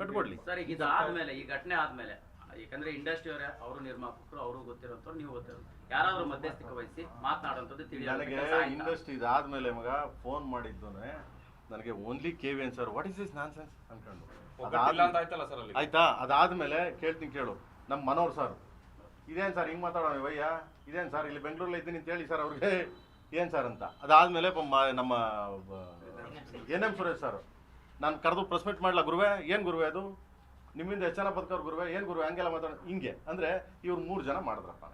Speaker 1: ಕಟ್ಕೊಡ್ಲಿ.
Speaker 2: ಸರ್ ಈಗ ಇದಾದ್ಮೇಲೆ ಈ ಘಟನೆ ಆದ್ಮೇಲೆ ಯಾಕಂದ್ರೆ ಇಂಡಸ್ಟ್ರಿ ಅವರೇ ಅವರು ನಿರ್ಮಾಪಕರು ಅವರು ಗೊತ್ತಿರೋಂಥವ್ರು ನೀವು ಗೊತ್ತಿರೋ ಯಾರಾದ್ರೂ ಮಧ್ಯಸ್ಥಿಕೆ ವಹಿಸಿ ಮಾತನಾಡುವಂಥದ್ದು
Speaker 1: ನನಗೆ ಇಂಡಸ್ಟ್ರಿ ಇದಾದ್ಮೇಲೆ ಮಗ ಫೋನ್ ಮಾಡಿದ್ದು ನನಗೆ only K V sir what is this nonsense ಅನ್ಕೊಂಡು.
Speaker 3: ಒಗ್ಗಟ್ಟಿಲ್ಲ ಅಂತ ಆಯ್ತಲ್ಲ ಸರ್ ಅಲ್ಲಿ?
Speaker 1: ಆಯ್ತಾ? ಅದಾದ್ಮೇಲೆ ಕೇಳ್ತೀನಿ ಕೇಳು. ನಮ್ಮ ಮನೋರ್ ಸರ್ ಇದೇನು ಸರ್ ಹಿಂಗೆ ಮಾತಾಡೋಣ ವಯ್ಯ ಇದೇನು ಸರ್? ಇಲ್ಲಿ ಬೆಂಗಳೂರಲ್ಲಿ ಇದ್ದೀನಿ ಅಂತ ಹೇಳಿ ಸರ್ ಅವ್ರಿಗೆ. ಏನು ಸರ್ ಅಂತ? ಅದಾದಮೇಲೆ ನಮ್ಮ ಎನ್ ಎಂ ಸುರೇಶ್ ಸರ್. ನಾನು ಕರೆದು ಪ್ರೆಸ್ ಮೀಟ್ ಮಾಡಲ ಗುರುವೆ? ಏನು ಗುರುವೆ ಅದು? ನಿಮ್ಮಿಂದ ಎಷ್ಟು ಜನ ಬದುಕೋರು ಗುರುವೆ? ಏನು ಗುರುವೆ? ಹಂಗೆಲ್ಲ ಮಾತಾಡ ಹಿಂಗೆ. ಅಂದರೆ ಇವ್ರು ಮೂರು ಜನ ಮಾಡಿದ್ರಪ್ಪ.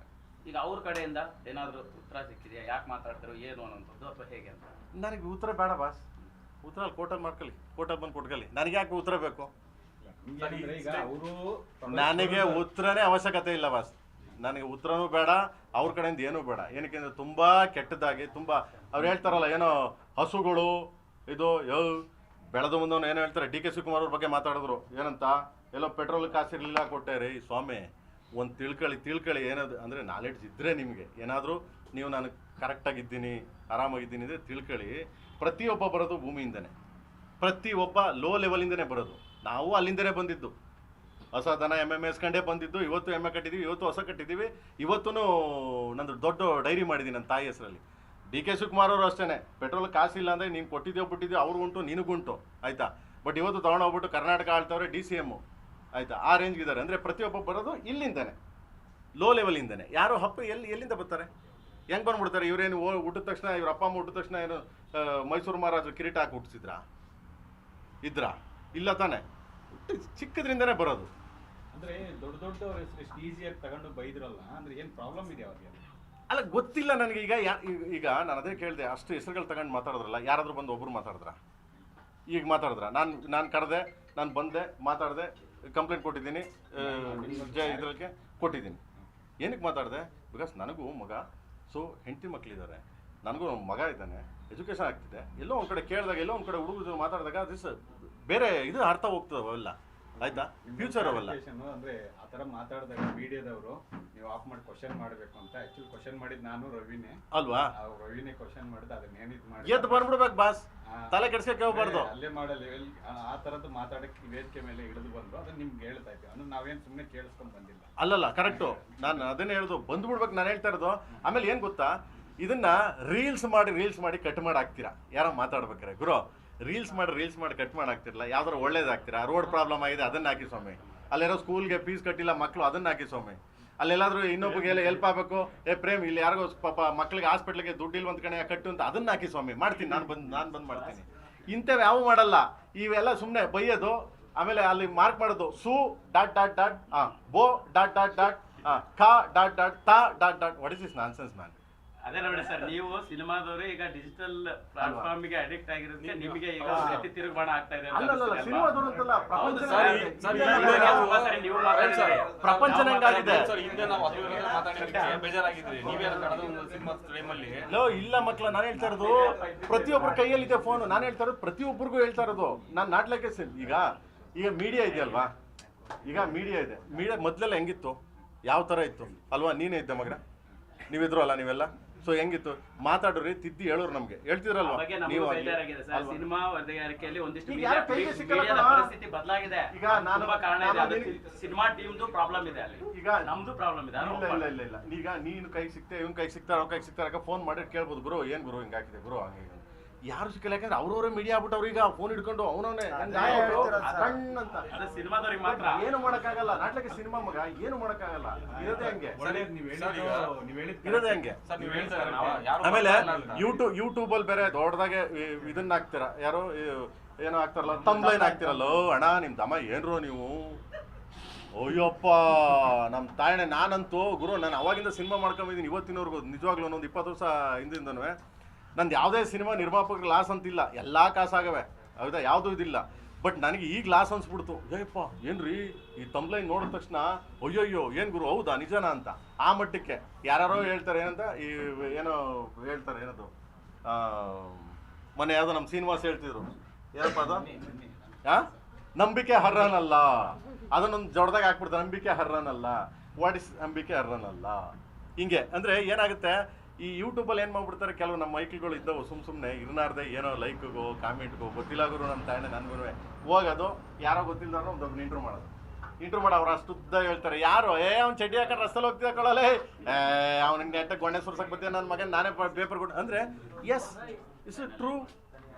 Speaker 2: ಈಗ ಅವ್ರ ಕಡೆಯಿಂದ ಏನಾದರೂ ಉತ್ತರ ಸಿಕ್ಕಿದೆಯಾ? ಯಾಕೆ ಮಾತಾಡ್ತಾರೋ ಏನು ಅನ್ನೋಂಥದ್ದು ಅಥವಾ ಹೇಗೆ ಅಂತ?
Speaker 1: ನನಗೆ ಉತ್ತರ ಬೇಡ ಬಾಸ್ ಉತ್ತರ ಅಲ್ಲಿ ಕೋಟಲ್ಲಿ ಮಾಡ್ಕೊಳ್ಳಿ ಕೋಟಲ್ಲಿ ಬಂದು ಕೊಟ್ಕೊಳ್ಳಿ ನನಗೆ ಯಾಕೆ ಉತ್ತರ ಬೇಕು?
Speaker 4: ನಿಮ್ಗೇನಂದ್ರೆ ಈಗ ಅವರು
Speaker 1: ನನಗೆ ಉತ್ತರನೇ ಅವಶ್ಯಕತೆ ಇಲ್ಲ ಬಾಸ್ ನನಗೆ ಉತ್ತರನೂ ಬೇಡ, ಅವ್ರ ಕಡೆಯಿಂದ ಏನೂ ಬೇಡ. ಏನಕ್ಕೆ ಅಂದರೆ ತುಂಬ ಕೆಟ್ಟದಾಗಿ, ತುಂಬ ಅವ್ರು ಹೇಳ್ತಾರಲ್ಲ, ಏನೋ ಹಸುಗಳು, ಇದು, ಯೋ, ಬೆಳೆದು ಮುಂದವನು ಏನು ಹೇಳ್ತಾರೆ. ಡಿ ಕೆ ಶಿವಕುಮಾರ್ ಅವ್ರ ಬಗ್ಗೆ ಮಾತಾಡಿದ್ರು. ಏನಂತ? ಎಲ್ಲೋ ಪೆಟ್ರೋಲ್ ಕಾಸಿರಲಿಲ್ಲ ಕೊಟ್ಟೆ ರೀ, ಸ್ವಾಮಿ. ಒಂದು ತಿಳ್ಕೊಳ್ಳಿ ತಿಳ್ಕೊಳ್ಳಿ ಏನದು ಅಂದರೆ ನಾಲೆಡ್ಜ್ ಇದ್ದರೆ ನಿಮಗೆ. ಏನಾದರೂ ನೀವು ನಾನು ಕರೆಕ್ಟಾಗಿದ್ದೀನಿ ಆರಾಮಾಗಿದ್ದೀನಿ ಅಂದರೆ ತಿಳ್ಕೊಳ್ಳಿ ಪ್ರತಿಯೊಬ್ಬ ಬರೋದು ಭೂಮಿಯಿಂದನೇ. ಪ್ರತಿಯೊಬ್ಬ ಲೋ ಲೆವೆಲಿಂದನೇ ಬರೋದು. ನಾವು ಅಲ್ಲಿಂದನೇ ಬಂದಿದ್ದು. ಹೊಸ ದನ ಎಂ ಎಂ ಎಸ್ಕೊಂಡೇ ಬಂದಿದ್ದು, ಇವತ್ತು ಎಮ್ಮೆ ಕಟ್ಟಿದ್ದೀವಿ ಇವತ್ತು ಹೊಸ ಕಟ್ಟಿದ್ದೀವಿ ಇವತ್ತೂ ನಂದು ದೊಡ್ಡ ಡೈರಿ ಮಾಡಿದ್ದೀನಿ ನನ್ನ ತಾಯಿ ಹೆಸರಲ್ಲಿ. ಡಿ ಕೆ ಶಿವಕುಮಾರ್ ಅವರು ಅಷ್ಟೇ ಪೆಟ್ರೋಲ್ ಕಾಸಿಲ್ಲ ಅಂದರೆ ನೀನು ಕೊಟ್ಟಿದ್ಯೋ ಬಿಟ್ಟಿದ್ಯೋ ಅವ್ರಿಗುಂಟು ನಿನಗುಂಟು ಆಯಿತಾ? ಬಟ್ ಇವತ್ತು ತೊಗೊಂಡೋಗ್ಬಿಟ್ಟು ಕರ್ನಾಟಕ ಆಳ್ತವ್ರೆ ಡಿ ಸಿ ಎಮ್ಮು ಆಯಿತಾ? ಆ ರೇಂಜ್ಗಿದ್ದಾರೆ ಅಂದರೆ ಪ್ರತಿಯೊಬ್ಬ ಬರೋದು ಇಲ್ಲಿಂದನೇ ಲೋ ಲೆವೆಲಿಂದನೇ ಯಾರು ಹಪ್ಪ, ಎಲ್ಲಿ, ಎಲ್ಲಿಂದ ಬರ್ತಾರೆ? ಹೆಂಗೆ ಬಂದ್ಬಿಡ್ತಾರೆ? ಇವರೇನು ಹುಟ್ಟಿದ ತಕ್ಷಣ ಇವ್ರ ಅಪ್ಪ, ಅಮ್ಮ ಹುಟ್ಟಿದ ತಕ್ಷಣ ಏನು ಮೈಸೂರು ಮಹಾರಾಜರು ಕಿರೀಟ ಹಾಕಿ ಹುಟ್ಟಿಸಿದ್ರಾ? ಇದ್ರಾ? ಇಲ್ಲ ತಾನೆ. ಚಿಕ್ಕದ್ರಿಂದನೇ ಬರೋದು.
Speaker 4: ಅಂದ್ರೆ ದೊಡ್ಡ ದೊಡ್ಡವ್ರ ಹೆಸರು ಎಷ್ಟು ಈಸಿಯಾಗಿ ತಗೊಂಡು ಬೈದ್ರಲ್ಲ, ಅಂದ್ರೆ ಏನ್ ಪ್ರಾಬ್ಲಮ್ ಇದೆ ಅವ್ರಿಗೆ?
Speaker 1: ಅಲ್ಲ, ಗೊತ್ತಿಲ್ಲ ನನಗೆ. ಈಗ ಈಗ- ನಾನು ಅದೇ ಕೇಳಿದೆ, ಅಷ್ಟು ಹೆಸರುಗಳು ತಗೊಂಡು ಮಾತಾಡಿದ್ರಲ್ಲ, ಯಾರಾದರೂ ಬಂದು ಒಬ್ರು ಮಾತಾಡಿದ್ರ? ಈಗ ಮಾತಾಡಿದ್ರ? ನಾನು ನಾನು ಕರೆದೆ, ನಾನು ಬಂದೆ, ಮಾತಾಡಿದೆ ಕಂಪ್ಲೇಂಟ್ ಕೊಟ್ಟಿದ್ದೀನಿ ಇದಕ್ಕೆ ಕೊಟ್ಟಿದ್ದೀನಿ. ಏನಕ್ಕೆ ಮಾತಾಡಿದೆ? ಬಿಕಾಸ್ ನನಗೂ ಮಗ ಸೊ ಹೆಂಡತಿ ಮಕ್ಕಳಿದ್ದಾರೆ ನನಗೂ ಮಗ ಇದ್ದಾನೆ ಎಜುಕೇಷನ್ ಆಗ್ತಿದೆ. ಎಲ್ಲೋ ಒಂದು ಕಡೆ ಕೇಳಿದಾಗ, ಎಲ್ಲೋ ಒಂದು ಕಡೆ ಹುಡುಗರು ಮಾತಾಡಿದಾಗ ದಿಸ್ ಬೇರೆ ಇದು ಅರ್ಥ ಹೋಗ್ತದೆ ಅವೆಲ್ಲ ಆಯ್ತಾ? ಫ್ಯೂಚರ್ ಅವಲ್ಲ.
Speaker 4: ಅಂದ್ರೆ ಆ ತರ ಮಾತಾಡಿದಾಗ ಮೀಡಿಯಾದವರು ನೀವು ಆಫ್ ಮಾಡಿ ಕ್ವಶನ್ ಮಾಡ್ಬೇಕು ಅಂತ. ಆಕ್ಚುಲಿ ಕ್ವಶನ್ ಮಾಡಿದ್ ನಾನು ರವಿನೇ.
Speaker 1: ಅಲ್ವಾ?
Speaker 4: ರವಿನೇ ಕ್ವಶನ್ ಮಾಡಿದ ಅದನ್ನ ಏನಿದ್
Speaker 1: ಎದ್ದು ಬಂದ್ಬಿಡ್ಬೇಕು ಬಾಸ್. ತಲೆ ಕೆಡ್ಸಕ್ಕೆ ಹೋಗ್ಬಾರ್ದು.
Speaker 4: ಅಲ್ಲೇ ಮಾಡಲ್ಲ ಆ ತರದ್ದು ಮಾತಾಡಕ್ಕೆ ವೇದಿಕೆ ಮೇಲೆ ಇಳಿದು ಬಂದ್ರು ಅದನ್ನ ನಿಮ್ಗೆ ಹೇಳ್ತಾ ಇದ್ದೀವಿ ಅಂದ್ರೆ ನಾವೇನ್ ಸುಮ್ಮನೆ ಕೇಳಿಸ್ಕೊಂಡ್ ಬಂದಿಲ್ಲ.
Speaker 1: ಅಲ್ಲಲ್ಲ ಕರೆಕ್ಟು ನಾನು ಅದನ್ನೇ ಹೇಳ್ದು ಬಂದ್ಬಿಡ್ಬೇಕು ನಾನು ಹೇಳ್ತಾ ಇರೋದು. ಆಮೇಲೆ ಏನು ಗೊತ್ತಾ? ಇದನ್ನ ರೀಲ್ಸ್ ಮಾಡಿ ರೀಲ್ಸ್ ಮಾಡಿ ಕಟ್ ಮಾಡಿ ಹಾಕ್ತೀರಾ? ಯಾರೋ ಮಾತಾಡ್ಬೇಕಾರೆ ಗುರು. ರೀಲ್ಸ್ ಮಾಡಿ ರೀಲ್ಸ್ ಮಾಡಿ ಕಟ್ ಮಾಡಿ ಹಾಕ್ತಿರಲ್ಲ ಯಾವ್ದಾರು ಒಳ್ಳೇದಾಗ್ತಿರಾ? ರೋಡ್ ಪ್ರಾಬ್ಲಮ್ ಆಗಿದೆ ಅದನ್ನ ಹಾಕಿ ಸ್ವಾಮಿ. ಅಲ್ಲಿರೋ ಸ್ಕೂಲ್ಗೆ ಫೀಸ್ ಕಟ್ಟಿಲ್ಲ ಮಕ್ಕಳು ಅದನ್ನ ಹಾಕಿ ಸ್ವಾಮಿ. ಅಲ್ಲೆಲ್ಲಾದ್ರೂ ಇನ್ನೊಬ್ಬಗೆ ಹೆಲ್ಪ್ ಆಗಬೇಕು? ಏ ಪ್ರೇಮ್ ಇಲ್ಲಿ ಯಾರಿಗೋ ಪಾಪ ಮಕ್ಕಳಿಗೆ ಹಾಸ್ಪಿಟ್ಲಿಗೆ ದುಡ್ಡು ಕಣೆ ಕಟ್ಟು ಅಂತ ಅದನ್ನ ಹಾಕಿ ಸ್ವಾಮಿ. ಮಾಡ್ತೀನಿ ನಾನು ಬಂದು ನಾನು ಬಂದು ಮಾಡ್ತೀನಿ. ಇಂಥವು ಯಾವ ಮಾಡಲ್ಲ. ಇವೆಲ್ಲ ಸುಮ್ಮನೆ ಬೈಯೋದು ಆಮೇಲೆ ಅಲ್ಲಿ ಮಾರ್ಕ್ ಮಾಡೋದು ಸು ಡಾಟ್ ಡಾಟ್ ಡಾಟ್ ಬೋ ಡಾಟ್ ಡಾಟ್ ಡಾಟ್ ಕಾ ಡಾಟ್ ಡಾಟ್ ತಾ dot dot what is is nonsense man
Speaker 2: ಅದೇ ನೋಡಿ ಸರ್ ನೀವು ಸಿನಿಮಾದವರು ಈಗ ಡಿಜಿಟಲ್ ಪ್ಲಾಟ್ಫಾರ್ಮ್ಗೆ ಅಡಿಕ್ಟ್ ಆಗಿರೋದಕ್ಕೆ ನಿಮಗೆ ಈಗ ಗತಿ ತಿರುಗುಬಾಣ ಆಗ್ತಾ ಇದೆ
Speaker 1: ಪ್ರಪಂಚ
Speaker 3: ಹಿಂದೆ
Speaker 2: ನೀವು
Speaker 3: ನೀವು ಸಿನಿಮಾ ಟೈಮಲ್ಲಿ
Speaker 1: ಲೋ ಇಲ್ಲ ಮಕ್ಳ ನಾನು ಹೇಳ್ತಾ ಇರೋದು ಪ್ರತಿಯೊಬ್ಬರ ಕೈಯಲ್ಲಿದೆ ಫೋನ್ ನಾನು ಹೇಳ್ತಾ ಇರೋದು ಪ್ರತಿಯೊಬ್ಬರಿಗೂ ಹೇಳ್ತಾ ಇರೋದು. ನಾನು ನಾಟ್ಲಕ್ಕೆ ಸರ್ ಈಗ ಈಗ ಮೀಡಿಯಾ ಇದೆಯಲ್ವಾ ಈಗ ಮೀಡಿಯಾ ಇದೆ. ಮೀಡಿಯಾ ಮೊದಲೆಲ್ಲ ಹೆಂಗಿತ್ತು? ಯಾವ ತರ ಇತ್ತು? ಅಲ್ವಾ ನೀನೇ ಇದ್ದೆ ಮಗನ? ನೀವಿದ್ರು ಅಲ್ಲ ನೀವೆಲ್ಲ? ಸೊ ಹೆಂಗಿತ್ತು ಮಾತಾಡೋರಿ ತಿದ್ದಿ ಹೇಳೋರು ನಮ್ಗೆ ಹೇಳ್ತಿದ್ರಲ್ಲ
Speaker 2: ಬಗ್ಗೆ ನಮಗೂ
Speaker 1: ನೀವು ಆಗ್ಲಿ.
Speaker 2: ಬೇಜಾರಾಗಿದೆ ಸರ್
Speaker 1: ಅಲ್ವಾ?
Speaker 2: ಸಿನಿಮಾ ಒಂದಿಷ್ಟು
Speaker 1: ಈಗ
Speaker 2: media-
Speaker 1: ಯಾರು ಕೈಗೆ ಸಿಕ್ಕಲ್ಲ
Speaker 2: ಮೀಡಿಯಾದ
Speaker 1: ಕಣೋ?
Speaker 2: ಪರಿಸ್ಥಿತಿ ಬದಲಾಗಿದೆ
Speaker 1: ಈಗ ನಾನು-
Speaker 2: ತುಂಬಾ ಕಾರಣ ಇದೆ
Speaker 1: ನಾನು
Speaker 2: ಅದಕ್ಕೆ
Speaker 1: ನಿನಗೆ-
Speaker 2: ಸಿನಿಮಾ ಟೀಮ್ದು ಪ್ರಾಬ್ಲಮ್ ಇದೆ ಅಲ್ಲಿ
Speaker 1: ಈಗ
Speaker 2: ನಮ್ದು ಪ್ರಾಬ್ಲಮ್ ಇದೆ ಅದು
Speaker 1: ಇಲ್ಲ ಇಲ್ಲ ಇಲ್ಲ ಇಲ್ಲ ಈಗ ನೀನು ಕೈ ಸಿಕ್ತೆ ಇವ್ನ ಕೈ ಸಿಗ್ತಾರ ಅವ್ನ ಕೈ ಸಿಗ್ತಾರ ಫೋನ್ ಮಾಡಿ ಕೇಳ್ಬೋದು ಗುರು ಏನ್ ಗುರು ಹಿಂಗಾಗಿದೆ ಹಾಕಿದೆ ಗುರು ಹೀಗೆ. ಯಾರು ಸಿಕ್ಕಲ್ಲ? ಯಾಕಂದ್ರೆ ಅವ್ರವ್ರ ಮೀಡಿಯಾ ಆಗ್ಬಿಟ್ಟು ಈಗ ಫೋನ್ ಹಿಡ್ಕೊಂಡು ಅವನವನೇ.
Speaker 2: ಸಿನಿಮಾದವ್ರಿಗೆ ಮಾತ್ರ.
Speaker 1: ಏನು ಮಾಡಕ್ಕಾಗಲ್ಲ. ನಾಟ್ಲಕ್ಕೆ ಸಿನಿಮಾ ಮಗ. ಏನು ಮಾಡಕ್ಕಾಗಲ್ಲ. ಇರೋದೇ ಹಂಗೆ. ಇರೋದೇ ಹಂಗೆ.
Speaker 3: ಸರ್ ನೀವು ಹೇಳ್ತಾ ಯಾರು
Speaker 1: ಆಮೇಲೆ ಯೂಟ್ಯೂಬ್ ಯೂಟ್ಯೂಬ್ ಅಲ್ಲಿ ಬೇರೆ ದೊಡ್ಡದಾಗೆ ಇದನ್ನ ಹಾಕ್ತೀರಾ? ಯಾರು ಏನೋ ಹಾಕ್ತಾರಲ್ಲ ತಂಬ್ಲೈನ್ ಹಾಕ್ತಿರಲ್ಲ? ಅಣ್ಣ ನಿಮ್ ದಮ ಏನ್ರೋ ನೀವು? ಅಯ್ಯಪ್ಪ ನಮ್ಮ ತಾಯಣೆ ನಾನಂತೂ ಗುರು ನಾನು ಅವಾಗಿಂದ ಸಿನಿಮಾ ಮಾಡ್ಕೊಂಡಿದ್ದೀನಿ ಇವತ್ತಿನವರೆಗೂ ನಿಜವಾಗ್ಲೂ ಒಂದೊಂದು ಇಪ್ಪತ್ತು ವರ್ಷ ಹಿಂದಿಂದನೂ ನಂದು ಯಾವುದೇ ಸಿನಿಮಾ ನಿರ್ಮಾಪಕ ಲಾಸ್ ಅಂತಿಲ್ಲ ಎಲ್ಲ ಕಾಸಾಗವೆ. ಹೌದಾ? ಯಾವುದೂ ಇದಿಲ್ಲ. ಬಟ್ ನನಗೆ ಈಗ ಲಾಸ್ ಅನ್ಸ್ಬಿಡ್ತು. ಏಯಪ್ಪ ಏನ್ರಿ? ಈ ತಂಬ್ಲೈನ್ ನೋಡಿದ ತಕ್ಷಣ ಅಯ್ಯಯ್ಯೋ ಏನು ಗುರು? ಹೌದಾ? ನಿಜನಾ ಅಂತ. ಆ ಮಟ್ಟಕ್ಕೆ ಯಾರ್ಯಾರೋ ಹೇಳ್ತಾರೆ ಏನಂತ? ಈ ಏನೋ ಹೇಳ್ತಾರೆ ಏನದು? ಆ, ಮೊನ್ನೆ ಯಾವುದೋ ನಮ್ಮ ಶ್ರೀನಿವಾಸ್ ಹೇಳ್ತಿದ್ರು. ಏನಪ್ಪ ಅದು? ಆ? ನಂಬಿಕೆ ಹರ್ರನಲ್ಲ. ಅದನ್ನೊಂದು ಜೊಡ್ದಾಗ ಹಾಕ್ಬಿಡ್ತಾರೆ. ನಂಬಿಕೆ ಹರ್ರನಲ್ಲ. ವಾಟ್ ಇಸ್ ನಂಬಿಕೆ ಹರ್ರನಲ್ಲ? ಹಿಂಗೆ. ಅಂದರೆ ಏನಾಗುತ್ತೆ? ಈ ಯೂಟ್ಯೂಬಲ್ಲಿ ಏನು ಮಾಡ್ಬಿಡ್ತಾರೆ ಕೆಲವು ನಮ್ಮ ಮೈಕ್ಗಳು ಇದ್ದವು ಸುಮ್ ಸುಮ್ಮನೆ ಇರ್ನಾರ್ದೆ ಏನೋ ಲೈಕ್ಗೋ ಕಾಮೆಂಟ್ಗೋ ಗೊತ್ತಿಲ್ಲ ಗುರು ನಮ್ಮ ತಾಯಣ್ಣ ನನಗೂ ಹೋಗೋದು ಯಾರೋ ಗೊತ್ತಿಲ್ಲದಾರೋ ಒಂದು ಒಬ್ಬನ ಇಂಟ್ರೂ ಮಾಡೋದು ಇಂಟ್ರೂ ಮಾಡಿ ಅವ್ರು ಅಷ್ಟು ಉದ್ದ ಹೇಳ್ತಾರೆ ಯಾರು ಏ ಅವ್ನು ಚಡ್ಡಿ ಹಾಕೊಂಡು ರಸ್ತಲ್ಲಿ ಹೋಗ್ತಿದ್ದ ಕೊಳಲೆ ಏ ಅವ್ನಿಗೆ ನೆಟ್ಟ ಗೊಣ್ಣೆ ಸುರ್ಸಕ್ಕೆ ಬರ್ತೀನಿ ನನ್ನ ಮಗನ ನಾನೇ ಪೇಪರ್ ಕೊಟ್ಟು ಅಂದರೆ ಎಸ್ ಇಸ್ ಟ್ರೂ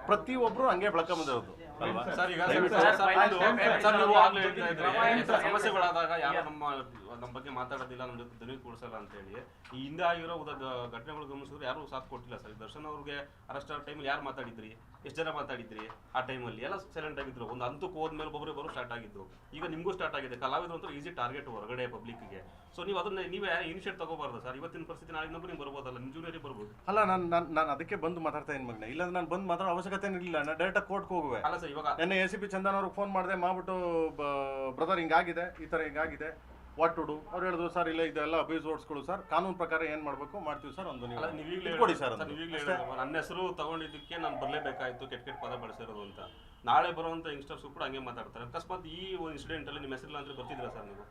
Speaker 1: ಪ್ರತಿಯೊಬ್ಬರು ಹಂಗೆ ಬಂದಿರೋದು ಅಲ್ವಾ
Speaker 3: ಸರ್ ಈಗ ಸಮಸ್ಯೆಗಳಾದಾಗ ಯಾರು ನಮ್ಮ ನಮ್ಮ ಬಗ್ಗೆ ಮಾತಾಡೋದಿಲ್ಲ ನಮ್ಮ ಜೊತೆ ದನಿ ಕೂಡಿಸಲ್ಲ ಅಂತೇಳಿ. ಈ ಹಿಂದೆ ಆಗಿರೋ ಉದ ಘಟನೆಗಳು ಗಮನಿಸಿದ್ರೆ ಯಾರು ಸಾಥ್ ಕೊಟ್ಟಿಲ್ಲ ಸರ್. ದರ್ಶನ್ ಅವ್ರಿಗೆ ಅರೆಸ್ಟ್ ಆಗೋ ಟೈಮಲ್ಲಿ ಯಾರು ಮಾತಾಡಿದ್ರಿ? ಎಷ್ಟು ಜನ ಮಾತಾಡಿದ್ರಿ ಆ ಟೈಮಲ್ಲಿ ಎಲ್ಲ ಸೈಲೆಂಟ್ ಆಗಿದ್ರು. ಒಂದು ಹಂತಕ್ಕೆ ಹೋದ್ಮೇಲೆ ಒಬ್ಬರೇ ಬರೋ ಸ್ಟಾರ್ಟ್ ಆಗಿದ್ದು ಈಗ ನಿಮಗೂ ಸ್ಟಾರ್ಟ್ ಆಗಿದೆ. ಕಲಾವಿದರು ಅಂತ ಈಸಿ ಟಾರ್ಗೆಟ್ ಹೊರಗಡೆ ಪಬ್ಲಿಕ್ಗೆ ಸೊ ನೀವು ಅದನ್ನ ನೀವೇ ಇನಿಷಿಯೇಟ್ ತಗೋಬಾರ್ದು ಸರ್. ಇವತ್ತಿನ ಪರಿಸ್ಥಿತಿ ನಾಳೆ ಇನ್ನೊಬ್ಬರು ನೀವು ಬರ್ಬೋದಲ್ಲ. ನಿಮ್ಮ ಜೂನಿಯರಿಗೆ ಬರ್ಬೋದು.
Speaker 1: ಅಲ್ಲ ನಾನು ನಾನು ನಾನು ಅದಕ್ಕೆ ಬಂದು ಮಾತಾಡ್ತಾ ಇದ್ದೀನಿ ಮಗನ. ಇಲ್ಲ ನಾನು ಬಂದು ಮಾತಾಡೋ ಅವಶ್ಯಕತೆ ಇರಲಿಲ್ಲ. ನಾನು ಡೈರೆಕ್ಟಾಗಿ ಕೋರ್ಟ್ಗೆ ಹೋಗುವೆ.
Speaker 3: ಅಲ್ಲ ಸರ್ ಇವಾಗ
Speaker 1: ನೆನ್ನೆ ಎ ಸಿ ಪಿ ಚಂದನ್ ಅವ್ರಿಗೆ ಫೋನ್ ಮಾಡಿದೆ. ಮಾಡ್ಬಿಟ್ಟು ಬ್ರದರ್ ಹಿಂಗಾಗಿದೆ. ಈ ಥರ ಹಿಂಗಾಗಿದೆ. ವಾಟ್ ಟು ಡು ಅವ್ರು ಹೇಳಿದ್ರು ಸರ್ ಇಲ್ಲ ಇದೆಲ್ಲ ಅಬ್ಯೂಸ್ ವರ್ಡ್ಸ್ಗಳು ಸರ್. ಕಾನೂನು ಪ್ರಕಾರ ಏನು ಮಾಡಬೇಕು ಮಾಡ್ತೀವಿ ಸರ್. ಒಂದು
Speaker 3: ಅಲ್ಲ ನೀವು ಈಗಲೇ
Speaker 1: ಇದು ಕೊಡಿ ಸರ್
Speaker 3: ಹೇಳಿದ್ರಲ್ಲ, ನನ್ನ ಹೆಸರು ತಗೊಂಡಿದ್ದಕ್ಕೆ ನಾನು ಬರಲೇಬೇಕಾಯ್ತು ಕೆಟ್ಟ ಕೆಟ್ಟ ಪದ ಬಳಸಿರೋದು ಅಂತ. ನಾಳೆ ಬರುವಂತ ಯಂಗ್ಸ್ಟರ್ಸ್ ಕೂಡ ಹಂಗೆ ಮಾತಾಡ್ತಾರೆ. ಅಕಸ್ಮಾತ್ ಈ ಒಂದು ಇನ್ಸಿಡೆಂಟ್ ಅಲ್ಲಿ ನಿಮ್ಮ ಹೆಸರಿಲ್ಲ ಅಂದ್ರೆ ಬರ್ತಿದ್ರ ಸರ್ ನೀವು?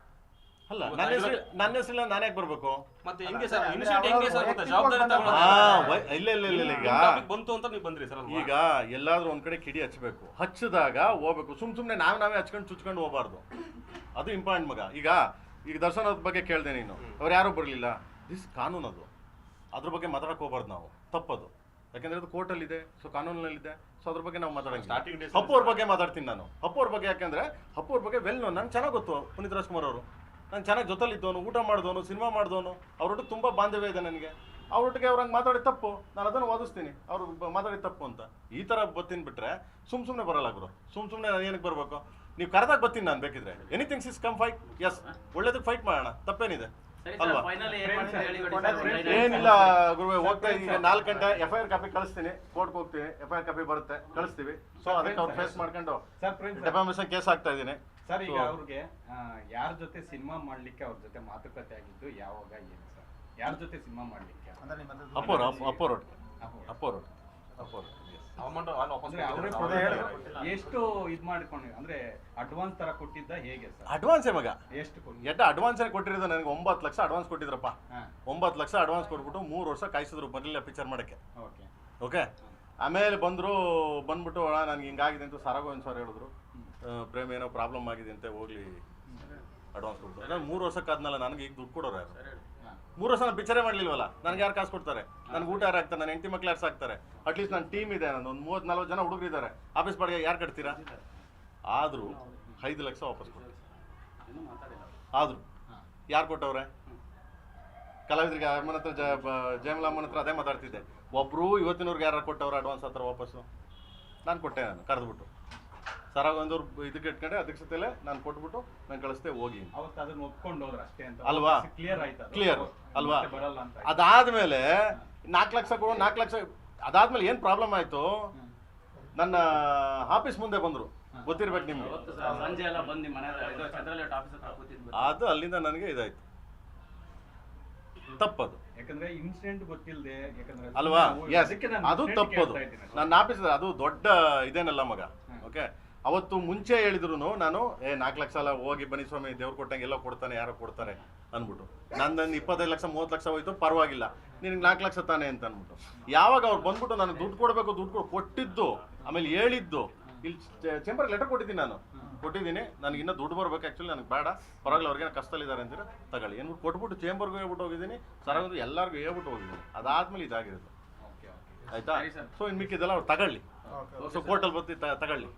Speaker 1: ಅಲ್ಲ ನನ್ನ ಹೆಸರು ನನ್ನ ಹೆಸರಿಲ್ಲ ನಾನು ಯಾಕೆ ಬರಬೇಕು?
Speaker 3: ಮತ್ತೆ ಹೆಂಗೆ ಸರ್ ಇನ್ಸಿಡೆಂಟ್ ಹೆಂಗೆ ಸರ್ ಜವಾಬ್ದಾರಿ ತಗೊಳ್ಳೋದು?
Speaker 1: ಇಲ್ಲ ಇಲ್ಲ ಇಲ್ಲ ಇಲ್ಲ ಈಗ
Speaker 3: topic ಬಂತು ಅಂತ ನೀವು ಬಂದ್ರಿ ಸರ್ ಅಲ್ವಾ?
Speaker 1: ಈಗ ಎಲ್ಲಾದ್ರೂ ಒಂದ್ ಕಡೆ ಕಿಡಿ ಹಚ್ಚಬೇಕು ಹಚ್ಚಿದಾಗ ಹೋಗ್ಬೇಕು. ಸುಮ್ ಸುಮ್ನೆ ನಾವ್ ನಾವೇ ಹಚ್ಕೊಂಡು ಚುಚ್ಕೊಂಡು ಹೋಗ್ಬಾರ್ದು. ಅದು ಇಂಪಾರ್ಟೆಂಟ್ ಮಗ. ಈಗ ಈಗ ದರ್ಶನದ ಅವ್ರ ಬಗ್ಗೆ ಕೇಳಿದೆ ನೀನು. ಅವ್ರು ಯಾರು ಬರಲಿಲ್ಲ. ದಿಸ್ ಕಾನೂನು ಅದು. ಅದ್ರ ಬಗ್ಗೆ ಮಾತಾಡಕ್ಕೆ ಹೋಗ್ಬಾರ್ದು ನಾವು. ತಪ್ಪದು. ಯಾಕಂದ್ರೆ ಅದು ಕೋರ್ಟಲ್ಲಿದೆ ಸೊ ಕಾನೂನಲ್ಲಿದೆ ಸೊ ಅದ್ರ ಬಗ್ಗೆ ನಾವು ಮಾತಾಡಂಗಿಲ್ಲ. ಹಪ್ಪು ಅವ್ರ ಬಗ್ಗೆ ಮಾತಾಡ್ತೀನಿ ನಾನು. ಹಪ್ಪು ಅವ್ರ ಬಗ್ಗೆ ಯಾಕಂದ್ರೆ ಹಪ್ಪು ಅವ್ರ ಬಗ್ಗೆ ವೆಲ್ ನೋ ನಂಗೆ ಚೆನ್ನಾಗಿ ಗೊತ್ತು ಪುನೀತ್ ರಾಜ್ಕುಮಾರ್ ಅವರು. ನಾನು ಚೆನ್ನಾಗಿ ಜೊತೆಲಿದ್ದವನು ಊಟ ಮಾಡಿದವನು ಸಿನಿಮಾ ಮಾಡಿದವನು. ಅವರೊಟ್ಟು ತುಂಬ ಬಾಂಧವ್ಯ ಇದೆ ನನಗೆ. ಅವ್ರೊಟ್ಟಿಗೆ ಅವ್ರಂಗೆ ಮಾತಾಡಿ ತಪ್ಪು. ನಾನು ಅದನ್ನು ವಾದಿಸ್ತೀನಿ. ಅವ್ರು ಮಾತಾಡಿ ತಪ್ಪು ಅಂತ. ಈ ಥರ ಬತ್ತೀನಿ ಬಿಟ್ರೆ ಸುಮ್ ಸುಮ್ಮನೆ ಬರಲ್ಲ ಗುರು. ಸುಮ್ಮ ಸುಮ್ಮನೆ ನಾನು ಏನಕ್ಕೆ ಬರಬೇಕು? ನೀವು ಕರೆದಾಗ ಬರ್ತೀನಿ ನಾನು ಬೇಕಿದ್ರೆ. Anythings is come fight yes ಒಳ್ಳೇದಕ್ಕೆ ಫೈಟ್ ಮಾಡೋಣ. ತಪ್ಪೇನಿದೆ.
Speaker 2: ಸರಿ
Speaker 1: ಅಲ್ವಾ? ಏನಿಲ್ಲ ಗುರುವೆ ಹೋಗ್ತಾ ಈಗ ನಾಲ್ಕು ಗಂಟೆ ಎಫ್ ಐ ಆರ್ ಕಾಪಿ ಕಳಿಸ್ತೀನಿ. ಕೋರ್ಟ್ಗೆ ಹೋಗ್ತೀನಿ. ಎಫ್ ಐ ಆರ್ ಕಾಪಿ ಬರುತ್ತೆ. ಕಳಿಸ್ತೀವಿ. ಸೊ ಅದಕ್ಕೆ ಅವ್ರು ಫೇಸ್ ಮಾಡ್ಕೊಂಡು
Speaker 4: ಸರ್ ಪ್ರಿನ್ಸ್
Speaker 1: ಡೆಫಾಮೇಷನ್ ಕೇಸ್ ಆಗ್ತಾ ಇದ್ದೀನಿ.
Speaker 4: ಸರ್ ಈಗ ಅವ್ರಿಗೆ ಯಾರ ಜೊತೆ ಸಿನಿಮಾ ಮಾಡ್ಲಿಕ್ಕೆ ಅವ್ರ ಜೊತೆ ಮಾತುಕತೆ ಆಗಿದ್ದು ಯಾವಾಗ ಏನು ಸರ್ ಯಾರ ಜೊತೆ ಸಿನಿಮಾ ಮಾಡ್ಲಿಕ್ಕೆ?
Speaker 1: ಅಪ್ಪೋರ್ ಅಪ್ಪೋರ್
Speaker 4: ಅಪ್ಪು.
Speaker 1: ಅಪ್ಪೋರ್ ಅಪ್ಪೋರ್
Speaker 4: ಎಷ್ಟು ಇದ್ ಅಂದ್ರೆ ಅಡ್ವಾನ್ಸ್ ತರ ಕೊಟ್ಟಿದ್ದ ಹೇಗೆ ಸರ್?
Speaker 1: ಅಡ್ವಾನ್ಸೇ ಮಗ?
Speaker 4: ಎಷ್ಟು
Speaker 1: ಎಟ್ಟ ಅಡ್ವಾನ್ಸ್ ಕೊಟ್ಟಿರೋದು ನನಗೆ ಒಂಬತ್ತು ಲಕ್ಷ ಅಡ್ವಾನ್ಸ್ ಕೊಟ್ಟಿದ್ರಪ್ಪ.
Speaker 4: ಒಂಬತ್
Speaker 1: ಒಂಬತ್ತು ಲಕ್ಷ ಅಡ್ವಾನ್ಸ್ ಕೊಟ್ಬಿಟ್ಟು ಮೂರು ವರ್ಷ ಕಾಯಿಸಿದ್ರು ಬರಲಿಲ್ಲ ಪಿಕ್ಚರ್ ಮಾಡಕ್ಕೆ.
Speaker 4: ಓಕೆ.
Speaker 1: ಓಕೆ? ಆಮೇಲೆ ಬಂದರು ಬಂದ್ಬಿಟ್ಟು ಅಣ್ಣ ನನಗೆ ಹಿಂಗಾಗಿದೆ ಅಂತ ಸಾರಾಗೋವಿಂದ್ ಸರ್ ಹೇಳಿದ್ರು. ಪ್ರೇಮ ಏನೋ ಪ್ರಾಬ್ಲಮ್ ಆಗಿದೆ ಅಂತ ಹೋಗ್ಲಿ. ಅಡ್ವಾನ್ಸ್ ಕೊಟ್ಟು ಮೂರ್ ಮೂರು ವರ್ಷಕ್ಕೆ ಆದ್ಮೇಲೆ ನನಗೆ ಈಗ ದುಡ್ಡು ಕೊಡೋರು ಯಾರು? ಮೂರು ವರ್ಷ ಬಿಚಾರೆ ಮಾಡ್ಲಿಲ್ವಲ್ಲ? ನನ್ಗೆ ಯಾರು ಕಾಸು ಕೊಡ್ತಾರೆ? ನನಗೆ ಊಟ ಯಾರು ಹಾಕ್ತಾರೆ? ನನ್ನ ಹೆಂಡತಿ ಮಕ್ಳು ಯಾರು ಸಾಕ್ತಾರೆ? ಅಟ್ಲೀಸ್ಟ್ ನನ್ನ ಟೀಮ್ ಇದೆ, ನಾನು ಒಂದು ಮೂವತ್ತು ನಲ್ವತ್ತು ಜನ ಹುಡುಗರಿದ್ದಾರೆ ಆಫೀಸ್ ಬಾಡಿಗೆ ಯಾರು ಕಟ್ತೀರಾ? ಆದರೂ ಐದು ಲಕ್ಷ ವಾಪಸ್
Speaker 2: ಕೊಡ್ತೀವಿ
Speaker 1: ಆದರೂ ಯಾರು ಕೊಟ್ಟವ್ರೆ? ಕಲಾವಿದರಿಗೆ ಅಮ್ಮನ ಹತ್ರ ಜ ಬ- ಜಯಮಲ ಅಮ್ಮನ ಹತ್ರ ಅದೇ ಮಾತಾಡ್ತಿದ್ದೆ. ಒಬ್ರು ಇವತ್ತಿನವ್ರಿಗೆ ಯಾರು ಕೊಟ್ಟವ್ರೆ ಅಡ್ವಾನ್ಸ್ ಹತ್ರ ವಾಪಸ್ಸು? ನಾನು ಕೊಟ್ಟೆ ನಾನು, ಕರೆದ್ಬಿಟ್ಟು. ಸರಾಗೊಂದವ್ರು ಇದಕ್ಕೆ ಇಟ್ಕೊಂಡೆ ಅಧ್ಯಕ್ಷತೆಲೆ ನಾನು ಕೊಟ್ಬಿಟ್ಟು ನಾನು ಕಳಿಸ್ದೆ ಹೋಗಿ.
Speaker 4: ಅವತ್ತು ಅದನ್ನ ಒಪ್ಕೊಂಡು ಹೋದ್ರ ಅಷ್ಟೇ ಅಂತ.
Speaker 1: ಅಲ್ವಾ?
Speaker 4: ಕ್ಲಿಯರ್ ಆಯ್ತು
Speaker 1: ಕ್ಲಿಯರ್ ಅಲ್ವಾ?
Speaker 4: ಬರಲ್ಲ ಅಂತ.
Speaker 1: ಅದಾದ್ಮೇಲೆ ನಾಲ್ಕು ಲಕ್ಷ ಕೊಡು ನಾಲ್ಕು ಲಕ್ಷ ಅದಾದ್ಮೇಲೆ ಏನು ಪ್ರಾಬ್ಲಮ್ ಆಯಿತು? ನನ್ನ ಆಫೀಸ್ ಮುಂದೆ ಬಂದರು. ಗೊತ್ತಿರ್ಬೇಕು ನಿಮ್ಗೆ.
Speaker 2: ಸಂಜೆ ಎಲ್ಲ ಬಂದು ನಿಮ್ಮ ಮನೆ ಇದು ಚಂದ್ರಲೇಟ್ ಆಫೀಸ್ ಹತ್ರ ಕೂತಿದ್ವಿ.
Speaker 1: ಅದು ಅಲ್ಲಿಂದ ನನಗೆ ಇದಾಯ್ತು. ತಪ್ಪದು.
Speaker 4: ಯಾಕಂದ್ರೆ ಇನ್ಸಿಡೆಂಟ್ ಗೊತ್ತಿಲ್ಲದೆ ಯಾಕಂದ್ರೆ
Speaker 1: ಅಲ್ವಾ?
Speaker 4: ಅದಕ್ಕೆ
Speaker 1: ಅದು ತಪ್ಪದು. ನನ್ನ ಆಫೀಸ್ ಅದು ದೊಡ್ಡ ಇದೇನಲ್ಲ ಮಗ ಓಕೆ ಅವತ್ತು ಮುಂಚೆ ಹೇಳಿದ್ರು ನಾನು ಏ ನಾಲ್ಕು ಲಕ್ಷ ಎಲ್ಲ ಹೋಗಿ ಬನ್ನಿ ಸ್ವಾಮಿ ದೇವ್ರು ಕೊಟ್ಟಂಗೆ ಎಲ್ಲ ಕೊಡ್ತಾನೆ ಯಾರೋ ಕೊಡ್ತಾರೆ ಅಂದ್ಬಿಟ್ಟು. ನನ್ನ ಇಪ್ಪತ್ತೈದು ಲಕ್ಷ ಮೂವತ್ತು ಲಕ್ಷ ಹೋಯ್ತು ಪರವಾಗಿಲ್ಲ. ನಿನಗೆ ನಾಲ್ಕು ಲಕ್ಷ ತಾನೆ ಅಂತ ಅಂದ್ಬಿಟ್ಟು. ಯಾವಾಗ ಅವ್ರು ಬಂದ್ಬಿಟ್ಟು ನನಗೆ ದುಡ್ಡು ಕೊಡಬೇಕು ದುಡ್ಡು ಕೊಡು ಕೊಟ್ಟಿದ್ದು ಆಮೇಲೆ ಹೇಳಿದ್ದು ಇಲ್ಲಿ ಚೇಂಬರ್ಗೆ ಲೆಟರ್ ಕೊಟ್ಟಿದ್ದೀನಿ ನಾನು. ಕೊಟ್ಟಿದ್ದೀನಿ ನನಗೆ ಇನ್ನೂ ದುಡ್ಡು ಬರಬೇಕು ಆ್ಯಕ್ಚುಲಿ ನನಗೆ ಬೇಡ ಪರವಾಗಿಲ್ಲ ಅವ್ರಿಗೇನೋ ಕಷ್ಟದಲ್ಲಿದ್ದಾರೆ ಅಂತೀರ ತಗೊಳ್ಳಿ. ಏನು ಕೊಟ್ಬಿಟ್ಟು ಚೇಂಬರ್ಗೂ ಹೇಳ್ಬಿಟ್ಟು ಹೋಗಿದ್ದೀನಿ ಸರಾಗ ಎಲ್ಲರಿಗೂ ಹೇಳ್ಬಿಟ್ಟು ಹೋಗಿದ್ದೀನಿ. ಅದಾದ್ಮೇಲೆ
Speaker 4: ಇದಾಗಿರುತ್ತೆ.
Speaker 1: ಆಯ್ತಾ. ಸೊ ಇನ್ನು ಮಿಕ್ಕಿದೆಲ್ಲ ಅವ್ರು ತಗೊಳ್ಳಿ. ಸೊ ಕೋರ್ಟಲ್ಲಿ ಬರ್ತಿ ತಗೊಳ್ಳಿ.